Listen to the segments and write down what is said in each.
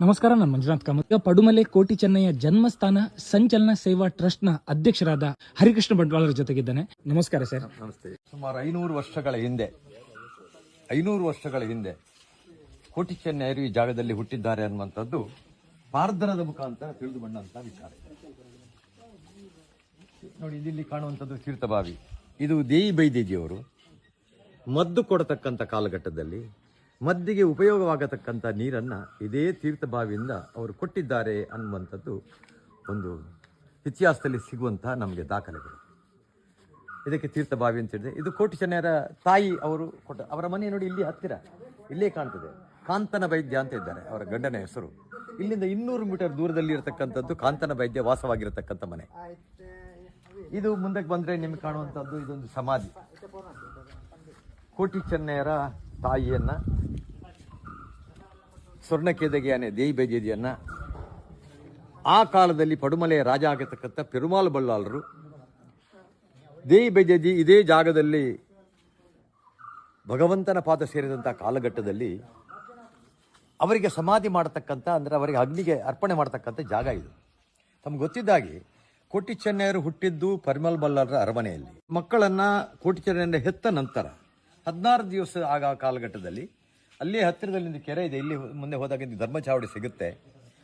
ನಮಸ್ಕಾರ, ನಾನು ಮಂಜುನಾಥ್ ಕಾಮತ್. ಪಡುಮಲೆ ಕೋಟಿ ಚೆನ್ನಯ್ಯ ಜನ್ಮಸ್ಥಾನ ಸಂಚಲನ ಸೇವಾ ಟ್ರಸ್ಟ್ನ ಅಧ್ಯಕ್ಷರಾದ ಹರಿಕೃಷ್ಣ ಬಂಟ್ವಾಳರ ಜೊತೆಗಿದ್ದಾನೆ. ನಮಸ್ಕಾರ ಸರ್. ನಮಸ್ತೆ. ಸುಮಾರು ಐನೂರು ವರ್ಷಗಳ ಹಿಂದೆ, ಐನೂರು ವರ್ಷಗಳ ಹಿಂದೆ ಕೋಟಿ ಚೆನ್ನಯ್ಯರು ಈ ಜಾಗದಲ್ಲಿ ಹುಟ್ಟಿದ್ದಾರೆ ಅನ್ನುವಂಥದ್ದು ಪಾರ್ದನದ ಮುಖಾಂತರ ತಿಳಿದು ಬಂದಂತಹ ವಿಚಾರ. ನೋಡಿ ಇಲ್ಲಿ ಕಾಣುವಂಥದ್ದು ತೀರ್ಥಬಾವಿ ಇದು ದೇಯಿ ಬೈದೇಜಿಯವರು ಮದ್ದು ಕೊಡತಕ್ಕಂಥ ಕಾಲಘಟ್ಟದಲ್ಲಿ ಮದ್ದಿಗೆ ಉಪಯೋಗವಾಗತಕ್ಕಂಥ ನೀರನ್ನು ಇದೇ ತೀರ್ಥಬಾವಿಯಿಂದ ಅವರು ಕೊಟ್ಟಿದ್ದಾರೆ ಅನ್ನುವಂಥದ್ದು ಒಂದು ಇತಿಹಾಸದಲ್ಲಿ ಸಿಗುವಂಥ ನಮಗೆ ದಾಖಲೆಗಳು. ಇದಕ್ಕೆ ತೀರ್ಥಬಾವಿ ಅಂತ ಹೇಳಿದೆ ಇದು ಕೋಟಿ ಚೆನ್ನಯರ ತಾಯಿ ಅವರು ಕೊಟ್ಟ, ಅವರ ಮನೆ ನೋಡಿ ಇಲ್ಲಿ ಹತ್ತಿರ, ಇಲ್ಲೇ ಕಾಣ್ತದೆ. ಕಾಂತನ ವೈದ್ಯ ಅಂತ ಇದ್ದಾರೆ, ಅವರ ಗಂಡನ ಹೆಸರು. ಇಲ್ಲಿಂದ ಇನ್ನೂರು ಮೀಟರ್ ದೂರದಲ್ಲಿ ಇರತಕ್ಕಂಥದ್ದು ಕಾಂತನ ವೈದ್ಯ ವಾಸವಾಗಿರತಕ್ಕಂಥ ಮನೆ. ಇದು ಮುಂದಕ್ಕೆ ಬಂದರೆ ನಿಮಗೆ ಕಾಣುವಂಥದ್ದು ಇದೊಂದು ಸಮಾಧಿ. ಕೋಟಿ ಚೆನ್ನಯರ ತಾಯಿಯನ್ನ ಸ್ವರ್ಣಕೇದಗಿಯಾನೆ ದೇಯಿ ಬೇಜೇದಿಯನ್ನ ಆ ಕಾಲದಲ್ಲಿ ಪಡುಮಲೆಯ ರಾಜ ಆಗಿರ್ತಕ್ಕಂಥ ಪೆರುಮಾಲ್ ಬಳ್ಳಾಲರು. ದೇಯಿ ಬೇಜೇಜಿ ಇದೇ ಜಾಗದಲ್ಲಿ ಭಗವಂತನ ಪಾದ ಸೇರಿದಂಥ ಕಾಲಘಟ್ಟದಲ್ಲಿ ಅವರಿಗೆ ಸಮಾಧಿ ಮಾಡತಕ್ಕಂಥ ಅಂದರೆ ಅವರಿಗೆ ಅಗ್ನಿಗೆ ಅರ್ಪಣೆ ಮಾಡತಕ್ಕಂಥ ಜಾಗ ಇದು. ತಮ್ಗೆ ಗೊತ್ತಿದ್ದಾಗಿ ಕೋಟಿ ಚೆನ್ನಯ್ಯರು ಹುಟ್ಟಿದ್ದು ಪರಿಮಲ್ ಬಲ್ಲಾರರ ಅರಮನೆಯಲ್ಲಿ. ಮಕ್ಕಳನ್ನು ಕೋಟಿ ಚೆನ್ನಯ್ಯನ ಹೆತ್ತ ನಂತರ ಹದಿನಾರು ದಿವಸ ಆಗ ಕಾಲಘಟ್ಟದಲ್ಲಿ ಅಲ್ಲೇ ಹತ್ತಿರದಲ್ಲಿ ಒಂದು ಕೆರೆ ಇದೆ. ಇಲ್ಲಿ ಮುಂದೆ ಹೋದಾಗ ಧರ್ಮಚಾವಡಿ ಸಿಗುತ್ತೆ.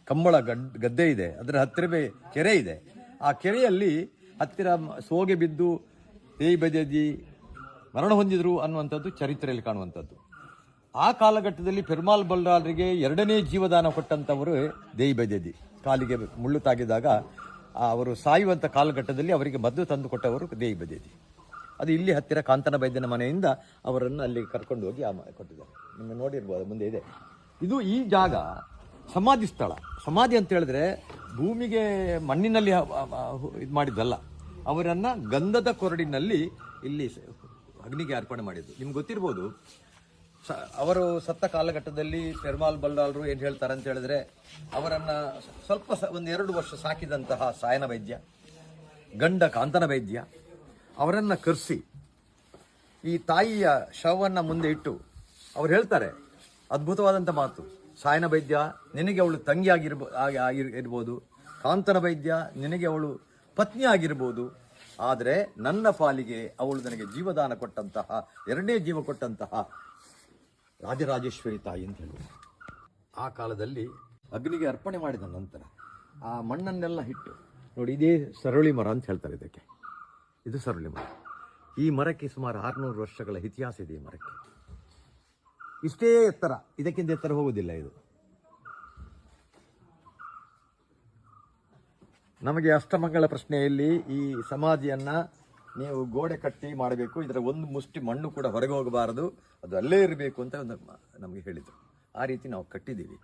ಕಂಬಳ ಗದ್ದೆ ಇದೆ. ಅದರ ಹತ್ತಿರವೇ ಕೆರೆ ಇದೆ. ಆ ಕೆರೆಯಲ್ಲಿ ಹತ್ತಿರ ಸೋಗೆ ಬಿದ್ದು ದೇಯಿ ಬದಿ ಮರಣ ಹೊಂದಿದ್ರು ಅನ್ನುವಂಥದ್ದು ಚರಿತ್ರೆಯಲ್ಲಿ ಕಾಣುವಂಥದ್ದು. ಆ ಕಾಲಘಟ್ಟದಲ್ಲಿ ಪೆರ್ಮಾಲ್ ಬಲ್ರಾಲ್ರಿಗೆ ಎರಡನೇ ಜೀವದಾನ ಕೊಟ್ಟಂಥವರು ದೇಯಿ ಬದಿ ಕಾಲಿಗೆ ಮುಳ್ಳು ತಾಗಿದಾಗ ಅವರು ಸಾಯುವಂಥ ಕಾಲಘಟ್ಟದಲ್ಲಿ ಅವರಿಗೆ ಮದ್ದು ತಂದು ಕೊಟ್ಟವರು ದೇಯಿ ಬದಿಯದಿ ಅದು ಇಲ್ಲಿ ಹತ್ತಿರ ಕಾಂತನ ಬೈದ್ಯನ ಮನೆಯಿಂದ ಅವರನ್ನು ಅಲ್ಲಿ ಕರ್ಕೊಂಡು ಹೋಗಿ ಆ ಕೊಟ್ಟಿದ್ದಾರೆ. ನಿಮಗೆ ನೋಡಿರ್ಬೋದು, ಮುಂದೆ ಇದೆ. ಇದು ಈ ಜಾಗ ಸಮಾಧಿ ಸ್ಥಳ. ಸಮಾಧಿ ಅಂತ ಹೇಳಿದ್ರೆ ಭೂಮಿಗೆ ಮಣ್ಣಿನಲ್ಲಿ ಇದು ಮಾಡಿದ್ದಲ್ಲ. ಅವರನ್ನು ಗಂಧದ ಕೊರಡಿನಲ್ಲಿ ಇಲ್ಲಿ ಅಗ್ನಿಗೆ ಅರ್ಪಣೆ ಮಾಡಿದ್ದು. ನಿಮ್ಗೆ ಗೊತ್ತಿರ್ಬೋದು, ಸ- ಅವರು ಸತ್ತ ಕಾಲಘಟ್ಟದಲ್ಲಿ ಪೆರ್ಮಾಲ್ ಬಲ್ಲಾಳರು ಏನು ಹೇಳ್ತಾರೆ ಅಂತ ಹೇಳಿದ್ರೆ ಅವರನ್ನು ಸ್ವಲ್ಪ ಒಂದು ಎರಡು ವರ್ಷ ಸಾಕಿದಂತಹ ಸಾಯನ ವೈದ್ಯ, ಗಂಡ ಕಾಂತನ ವೈದ್ಯ ಅವರನ್ನ ಕರೆಸಿ, ಈ ತಾಯಿಯ ಶವವನ್ನು ಮುಂದೆ ಇಟ್ಟು ಅವ್ರು ಹೇಳ್ತಾರೆ ಅದ್ಭುತವಾದಂಥ ಮಾತು. ಸಾಯನ ವೈದ್ಯ, ನಿನಗೆ ಅವಳು ತಂಗಿ ಆಗಿರ್ಬೋ, ಆಗಿ- ಆಗಿರ್- ಇರ್ಬೋದು. ಕಾಂತನ ವೈದ್ಯ, ನಿನಗೆ ಅವಳು ಪತ್ನಿ ಆಗಿರ್ಬೋದು. ಆದರೆ ನನ್ನ ಪಾಲಿಗೆ ಅವಳು ನನಗೆ ಜೀವದಾನ ಕೊಟ್ಟಂತಹ, ಎರಡನೇ ಜೀವ ಕೊಟ್ಟಂತಹ ರಾಜರಾಜೇಶ್ವರಿ ತಾಯಿ ಅಂತ ಹೇಳಿ. ಆ ಕಾಲದಲ್ಲಿ ಅಗ್ನಿಗೆ ಅರ್ಪಣೆ ಮಾಡಿದ ನಂತರ ಆ ಮಣ್ಣನ್ನೆಲ್ಲ ಇಟ್ಟು ನೋಡಿ, ಇದೇ ಸರಳಿ ಮರ ಅಂತ ಹೇಳ್ತಾರೆ ಇದಕ್ಕೆ. ಇದು ಸರಳಿ ಮರ. ಈ ಮರಕ್ಕೆ ಸುಮಾರು ಆರುನೂರು ವರ್ಷಗಳ ಇತಿಹಾಸ ಇದೆ ಈ ಮರಕ್ಕೆ. ಇಷ್ಟೇ ಎತ್ತರ. ಇದಕ್ಕಿಂತ ಎತ್ತರ ಹೋಗುವುದಿಲ್ಲ ಇದು. ನಮಗೆ ಅಷ್ಟಮಂಗಳ ಪ್ರಶ್ನೆಯಲ್ಲಿ ಈ ಸಮಾಧಿಯನ್ನ ನೀವು ಗೋಡೆ ಕಟ್ಟಿ ಮಾಡಬೇಕು. ಇದರ ಒಂದು ಮುಷ್ಟಿ ಮಣ್ಣು ಕೂಡ ಹೊರಗೆ ಹೋಗಬಾರದು. ಅದು ಅಲ್ಲೇ ಇರಬೇಕು ಅಂತ ಒಂದು ನಮಗೆ ಹೇಳಿದರು. ಆ ರೀತಿ ನಾವು ಕಟ್ಟಿದ್ದೀವಿ.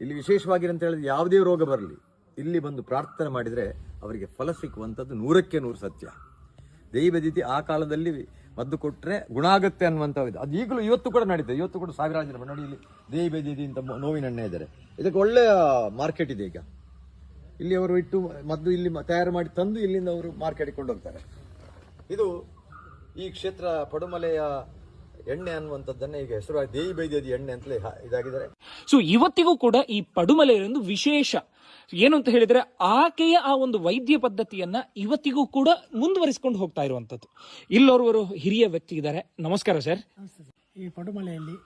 ಇಲ್ಲಿ ವಿಶೇಷವಾಗಿರಂತ ಹೇಳಿದ್ರೆ ಯಾವುದೇ ರೋಗ ಬರಲಿ. ಇಲ್ಲಿ ಬಂದು ಪ್ರಾರ್ಥನೆ ಮಾಡಿದರೆ ಅವರಿಗೆ ಫಲ ಸಿಕ್ಕುವಂಥದ್ದು ನೂರಕ್ಕೆ ನೂರು ಸತ್ಯ. ದೈವದಿತಿ ಆ ಕಾಲದಲ್ಲಿ ಮದ್ದು ಕೊಟ್ಟರೆ ಗುಣ ಆಗುತ್ತೆ ಅನ್ನುವಂಥ ಇದು. ಅದು ಈಗಲೂ ಇವತ್ತು ಕೂಡ ನಡೀತದೆ ಇವತ್ತು ಕೂಡ ಸಾವಿರಾರು ಜನ ನೋಡಿ ಇಲ್ಲಿ ದೈವದಿತಿ ಅಂತ ನೋವಿನ ಇದ್ದಾರೆ. ಇದಕ್ಕೆ ಒಳ್ಳೆಯ ಮಾರ್ಕೆಟ್ ಇದೆ ಈಗ. ಇಲ್ಲಿ ಅವರು ಇಟ್ಟು ಮದ್ದು ಇಲ್ಲಿ ತಯಾರು ಮಾಡಿ ತಂದು ಇಲ್ಲಿಂದ ಅವರು ಮಾರ್ಕೆಟ್ಗೆ ಕೊಂಡೋಗ್ತಾರೆ. ಇದು ಈ ಕ್ಷೇತ್ರ ಪಡುಮಲೆಯ ಎಣ್ಣೆ ಅನ್ನುವಂಥದ್ದನ್ನೇ ಈಗ ಹೆಸರು ದೇವಿ ಬೈದ್ಯದಿ ಎಣ್ಣೆ ಅಂತಲೇ ಇದಾಗಿದ್ದಾರೆ. ಸೊ ಇವತ್ತಿಗೂ ಕೂಡ ಈ ಪಡುಮಲೆ ಒಂದು ವಿಶೇಷ. ಏನು ಅಂತ ಹೇಳಿದ್ರೆ ಆಕೆಯ ಆ ಒಂದು ವೈದ್ಯ ಪದ್ಧತಿಯನ್ನ ಇವತ್ತಿಗೂ ಕೂಡ ಮುಂದುವರಿಸಿಕೊಂಡು ಹೋಗ್ತಾ ಇರುವಂತದ್ದು ಇಲ್ಲೋರ್ವರು ಹಿರಿಯ ವ್ಯಕ್ತಿ ಇದ್ದಾರೆ. ನಮಸ್ಕಾರ ಸರ್. ಈ ಪಡುಮಲೆಯಲ್ಲಿ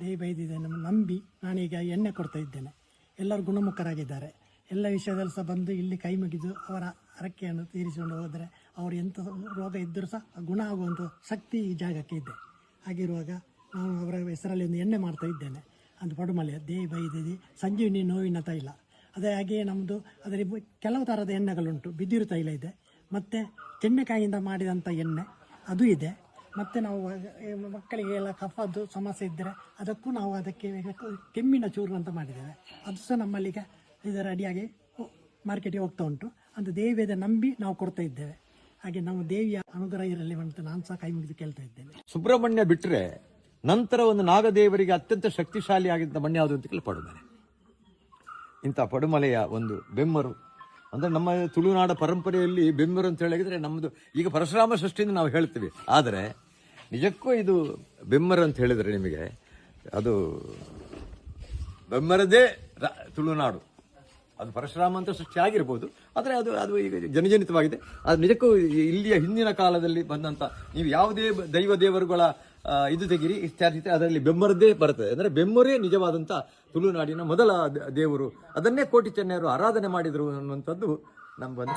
ದೇವಿ ನಮ್ಮ ನಂಬಿ ನಾನೀಗ ಎಣ್ಣೆ ಕೊಡ್ತಾ ಇದ್ದೇನೆ. ಎಲ್ಲರೂ ಗುಣಮುಖರಾಗಿದ್ದಾರೆ. ಎಲ್ಲ ವಿಷಯದಲ್ಲಿ ಸಹ ಬಂದು ಇಲ್ಲಿ ಕೈ ಮುಗಿದು ಅವರ ಹರಕೆಯನ್ನು ತೀರಿಸಿಕೊಂಡು ಹೋದರೆ ಅವರು ಎಂಥ ರೋಗ ಇದ್ದರೂ ಸಹ ಗುಣ ಆಗುವಂಥ ಶಕ್ತಿ ಈ ಜಾಗಕ್ಕೆ ಇದೆ. ಹಾಗಿರುವಾಗ ನಾನು ಅವರ ಹೆಸರಲ್ಲಿ ಒಂದು ಎಣ್ಣೆ ಮಾಡ್ತಾ ಇದ್ದೇನೆ. ಅದು ಪಡುಮಲೆ ದೇವಿ ಬೈದಿದಿ ಸಂಜೀವಿನಿ ನೋವಿನ ತೈಲ. ಅದೇ ಹಾಗೆಯೇ ನಮ್ಮದು ಅದರಲ್ಲಿ ಬ- ಕೆಲವು ಥರದ ಎಣ್ಣೆಗಳುಂಟು, ಬಿದಿರು ತೈಲ ಇದೆ. ಮತ್ತು ತೆಣ್ಣೆಕಾಯಿಯಿಂದ ಮಾಡಿದಂಥ ಎಣ್ಣೆ, ಅದು ಇದೆ. ಮತ್ತು ನಾವು ಮಕ್ಕಳಿಗೆ ಎಲ್ಲ ಕಫದ್ದು ಸಮಸ್ಯೆ ಇದ್ದರೆ ಅದಕ್ಕೂ ನಾವು ಅದಕ್ಕೆ ಕೆಮ್ಮಿನ ಚೂರು ಅಂತ ಮಾಡಿದ್ದೇವೆ. ಅದು ಸಹ ನಮ್ಮಲ್ಲಿಗೆ ಇದರ ರೆಡಿಯಾಗಿ ಮಾರ್ಕೆಟಿಗೆ ಹೋಗ್ತಾ ಉಂಟು. ಅಂತ ದೇವಿಯದ ನಂಬಿ ನಾವು ಕೊಡ್ತಾ ಇದ್ದೇವೆ. ಹಾಗೆ ನಮ್ಮ ದೇವಿಯ ಅನುಗ್ರಹ ಇರಲಿ ಅಂತ ನಾನು ಸಹ ಕೈ ಮುಗಿದು ಕೇಳ್ತಾ ಇದ್ದೇನೆ. ಸುಬ್ರಹ್ಮಣ್ಯ ಬಿಟ್ಟರೆ ನಂತರ ಒಂದು ನಾಗದೇವರಿಗೆ ಅತ್ಯಂತ ಶಕ್ತಿಶಾಲಿ ಆಗಿದ್ದ ಮಣ್ಣು ಯಾವುದು ಅಂತ ಕೇಳಿ ಪಡುಮಲೆ ಇಂಥ ಪಡುಮಲೆಯ ಒಂದು ಬೆಮ್ಮರು. ಅಂದ್ರೆ ನಮ್ಮ ತುಳುನಾಡ ಪರಂಪರೆಯಲ್ಲಿ ಬೆಮ್ಮರು ಅಂತ ಹೇಳಿದ್ರೆ ನಮ್ಮದು ಈಗ ಪರಶುರಾಮ ಸೃಷ್ಟಿಯಿಂದ ನಾವು ಹೇಳ್ತೀವಿ. ಆದರೆ ನಿಜಕ್ಕೂ ಇದು ಬೆಮ್ಮರು ಅಂತ ಹೇಳಿದರೆ ನಿಮಗೆ ಅದು ಬೆಮ್ಮರದೇ ತುಳುನಾಡು. ಅದು ಪರಶುರಾಮ ಅಂತ ಸೃಷ್ಟಿ ಆಗಿರ್ಬೋದು. ಆದರೆ ಅದು ಅದು ಈಗ ಜನಜನಿತವಾಗಿದೆ. ಅದು ನಿಜಕ್ಕೂ ಇಲ್ಲಿಯ ಹಿಂದಿನ ಕಾಲದಲ್ಲಿ ಬಂದಂಥ ನೀವು ಯಾವುದೇ ದೈವ ದೇವರುಗಳ ಇದು ತೆಗಿರಿ ಇತ್ಯಾದಿ ಅದರಲ್ಲಿ ಬೆಮ್ಮರದ್ದೇ ಬರುತ್ತದೆ ಅಂದರೆ ಬೆಮ್ಮರೇ ನಿಜವಾದಂಥ ತುಳುನಾಡಿನ ಮೊದಲ ದೇವರು. ಅದನ್ನೇ ಕೋಟಿ ಚೆನ್ನೆಯರು ಆರಾಧನೆ ಮಾಡಿದರು ಅನ್ನುವಂಥದ್ದು ನಮಗೊಂದು